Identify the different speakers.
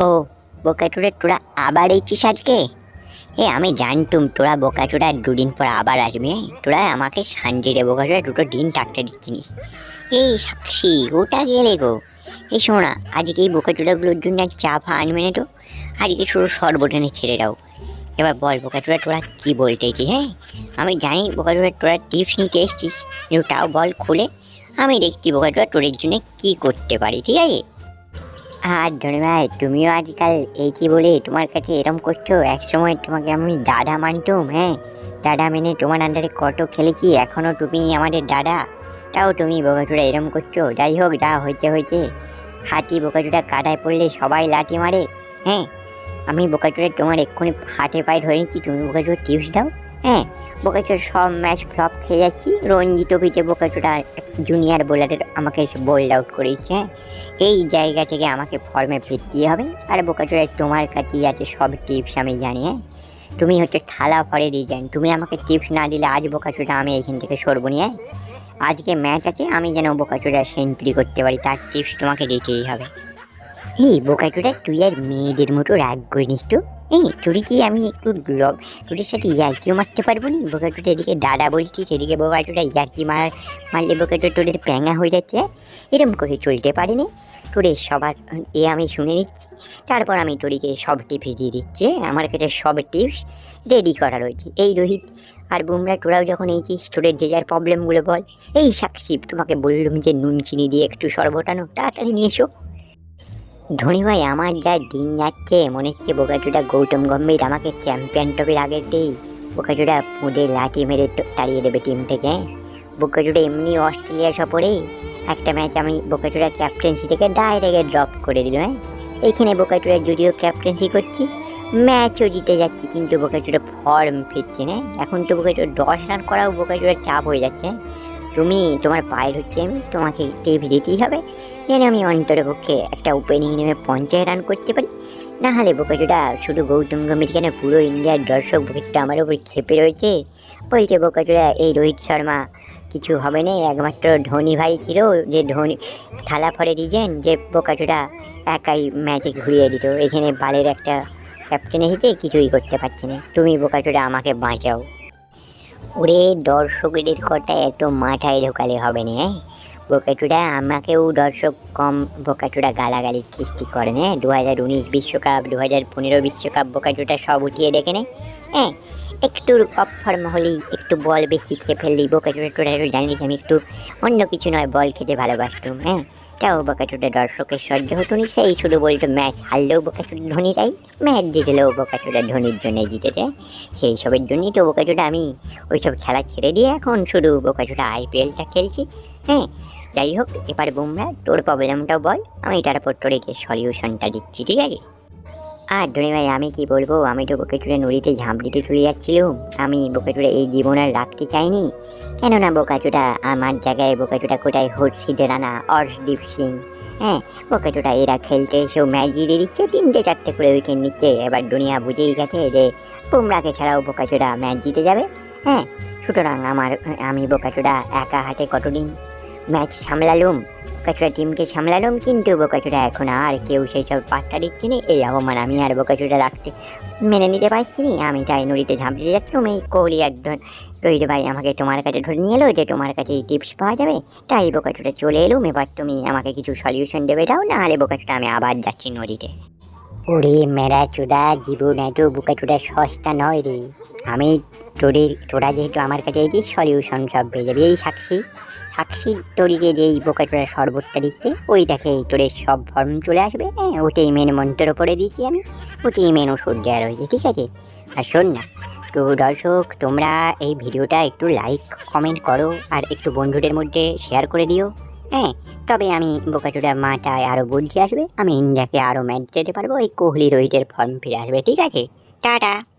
Speaker 1: ও বোকাচোরা তোরা আবার এইছিস আজকে? এ, আমি জানতুম তোরা বোকাচোরা দুদিন পর আবার আসবি? তোরা আমাকে শান্তি রে বোকাচোরা দুটো দিন থাকতে দিচ্ছিস এই সাক্ষী, ওটা গেলে গো? এই শোনা, আজকে এই বোকাচোরাগুলোর জন্য আর চা ফা আনবে না তো? আজকে শুধু সর্বটেনে ছেড়ে দাও। এবার বল, বোকাচোরা তোরা কী বলতে হ্যাঁ? আমি জানি বোকাচোরা তোরা টিপস নিতে এসছিস, কিন্তু তাও বল খুলে। আমি দেখছি বোকাচোরা তোদের জন্য কী করতে পারি, ঠিক আছে? আর ধরে ভাই, তুমিও আজকাল এই কি বলে তোমার কাছে এরম করছ, একসময় তোমাকে আমি দাদা মানতুম হ্যাঁ? দাদা মেনে তোমার আন্ডারে কত খেলেছি এখনও তুমি আমাদের দাদা। তাও তুমি বোকাচুরা এরম করছ, যাই হোক, যা হয়েছে হয়েছে। হাতি বোকাচুরা কাদায় পড়লে সবাই লাঠি মারে হ্যাঁ? আমি বোকাচুরা তোমার এক্ষুনি হাতে পায়ে ধরে নিচ্ছি, তুমি বোকাচুরা টিপস দাও। হ্যাঁ বোকাচোর সব ম্যাচ ফ্লপ খেয়ে যাচ্ছি। রঞ্জিত পিঠে বোকাচুরা জুনিয়র বোলারের আমাকে বোল্ড আউট করেছে হ্যাঁ। এই জায়গা থেকে আমাকে ফর্মে ফিরতেই হবে। আর বোকাচোরায় তোমার কাছেই আছে সব টিপস আমি জানি হ্যাঁ। তুমি হচ্ছে থালা ফরে ডিজাইন তুমি আমাকে টিপস না দিলে আজ বোকাচোরা আমি এখান থেকে সরবো নিয়ে আজকে ম্যাচ আছে, আমি যেন বোকাচোরা সেঞ্চুরি করতে পারি, তার টিপস তোমাকে দিতেই হবে। এই বোকাচোরা তুই আর মেয়েদের মতো রাগ করিস তো। এই, তোর কি আমি একটু লব তোদের সাথে ইয়ার্কিও মারতে পারব নি? বোকাচোটা এদিকে দাদা বলছি, সেদিকে বোকাচোটা ইয়ার্কি মার, মারলে বোকাচোটা তোদের প্যাঙা হয়ে যাচ্ছে এরম করে চলতে পারিনি তোদের সবার, এ আমি শুনে নিচ্ছি, তারপর আমি তোরিকে সব টিপস দিয়ে দিচ্ছি আমার কাছে সব টিপস রেডি করা রয়েছে। এই রোহিত আর বুমরা, তোরাও যখন এইছিস, তোদের যে যার প্রবলেমগুলো বল। এই সাক্ষী, তোমাকে বললুম যে নুন, চিনি দিয়ে একটু সর্বটানো তাড়াতাড়ি নিয়ে এসো। ধনী ভাই, আমার যা দিন যাচ্ছে, মনে হচ্ছে বোকাচুটা গৌতম গম্ভীর আমাকে চ্যাম্পিয়ন ট্রফির আগের দিয়েই বোকাচুটা পুঁদে লাঠি মেরে তাড়িয়ে দেবে টিম থেকে। বোকাচুটা এমনি অস্ট্রেলিয়া সফরে একটা ম্যাচ আমি বোকাচুরা ক্যাপ্টেন্সি থেকে ডাইরেক্ট ড্রপ করে দিল হ্যাঁ? এইখানে বোকাচুরা যদিও ক্যাপ্টেন্সি করছি ম্যাচও জিতে যাচ্ছি, কিন্তু বোকাচুরা ফর্ম ফিরছে না এখন তো বোকাচুরা দশ রান করাও বোকাচুরা চাপ হয়ে যাচ্ছে হ্যাঁ? তুমি তোমার পায়ের হচ্ছে আমি তোমাকে টিপ দিতেই হবে। যেন আমি অন্তরের পক্ষে একটা ওপেনিং নেমে পঞ্চাশ রান করতে পারি। না হলে বোকাচুরা শুধু গৌতম গম্ভীর কেন পুরো ইন্ডিয়ার দর্শক বোকাচুরা আমার উপর খেপে রয়েছে? বলছে বোকাচুরা এই রোহিত শর্মা, কিছু হবে না, একমাত্র ধোনি ভাই ছিল, যে ধোনি থালা ফরে দিয়েছেন, যে বোকাচোটা একাই ম্যাচে ঘুরিয়ে দিত। এখানে বালের একটা ক্যাপ্টেন এসেছে, কিছুই করতে পারছে না। তুমি বোকাচোটা আমাকে বাঁচাও। ওরে দর্শকদের কথা এত মাথায় ঢোকালে হবে না হ্যাঁ বোকাচুরা আমাকেও দর্শক কম বোকাচুরা গালাগালির সৃষ্টি করে না দু হাজার উনিশ বিশ্বকাপ দু হাজার পনেরো বিশ্বকাপ বোকাচুটা সব উঠিয়ে দেখে নে হ্যাঁ একটু অফ ফর্ম হলেই একটু বল বেশি খেয়ে ফেললি বোকাচুটা তোরা একটু জানিস আমি একটু অন্য কিছু নয়, বল খেতে ভালোবাসতুম হ্যাঁ। তাও বোকাচুটা দর্শকের সহ্য হতো নি সেই শুধু বলতো, ম্যাচ হারলেও বোকাচুটে ধোনি তাই, ম্যাচ জিতলেও বোকাচুটা ধোনির জন্য জিতেছে সেই সবের জন্যই তো বোকাচুটা আমি ওইসব খেলা ছেড়ে দিয়ে এখন শুধু বোকাচুটা আইপিএলটা খেলছি। হ্যাঁ যাই হোক, এবার বুমরা, তোর প্রবলেমটাও বল, আমি তারপর তোর একে সলিউশনটা দিচ্ছি, ঠিক আছে? আর ধরে ভাই, আমি কি বলব? আমি তো বোকাচুরে নদীতে ঝাঁপ দিতে চলে যাচ্ছিলাম। আমি বোকাচুরে এই জীবন আর রাখতে চাইনি। কেননা বোকাচুটা আমার জায়গায় বোকাচুটা কোথায় হর্ষিতে রানা অর্শদীপ সিং। হ্যাঁ বোকাচুটা এরা খেলতে এসেও ম্যাচ জিতে দিচ্ছে, তিনটে চারটে করে উইকেট নিচ্ছে। এবার দুনিয়া বুঝেই গেছে যে বুমরাকে ছাড়াও বোকাচুটা ম্যাচ জিতে যাবে। হ্যাঁ সুতরাং আমার, আমি বোকাচুটা একা হাতে কতদিন ম্যাচ সামলালুম। বোকাচুরা টিমকে সামলালুম কিন্তু বোকাচুরা এখন আর কেউ সেই সব পাত্তা দিচ্ছে না। এই অবমান আমি আর বোকাচুরা রাখতে মেনে নিতে পারছি না। আমি তাই নদীতে ঝাঁপ দিতে যাচ্ছিলাম এই কোহলি একজন। রোহিত ভাই আমাকে তোমার কাছে ধরে নিয়ে এলো যে তোমার কাছে এই টিপস পাওয়া যাবে। তাই বোকাচুটা চলে এলুম। এবার তুমি আমাকে কিছু সলিউশন দেবে দাও না হলে বোকাচুটা আমি আবার যাচ্ছি নদীতে ওরে মেরা চুদা জীবন এত বোকাচুটা সস্তা নয় রে। আমি তোদের, তোরা যেহেতু আমার কাছে এই সলিউশন সব পেয়ে যাবি, এই সাক্ষী। সাক্ষী তরিকে যেই বোকাচোরা শরবতটা দিচ্ছে, ওইটাকে তোরে সব ফর্ম চলে আসবে। হ্যাঁ ওটাই মেন মন্ত্র পড়ে দিচ্ছি আমি ওটাই মেন ওষুধ দেওয়া রয়েছে, ঠিক আছে? আর শোন না তো দর্শক, তোমরা এই ভিডিওটা একটু লাইক কমেন্ট করো, আর একটু বন্ধুদের মধ্যে শেয়ার করে দিও। হ্যাঁ তবে আমি বোকাচোরা মাথায় আরও বুদ্ধি আসবে, আমি ইন্ডিয়াকে আরও ম্যাচ যেতে পারব, এই কোহলি রোহিতের ফর্ম ফিরে আসবে, ঠিক আছে? টাটা!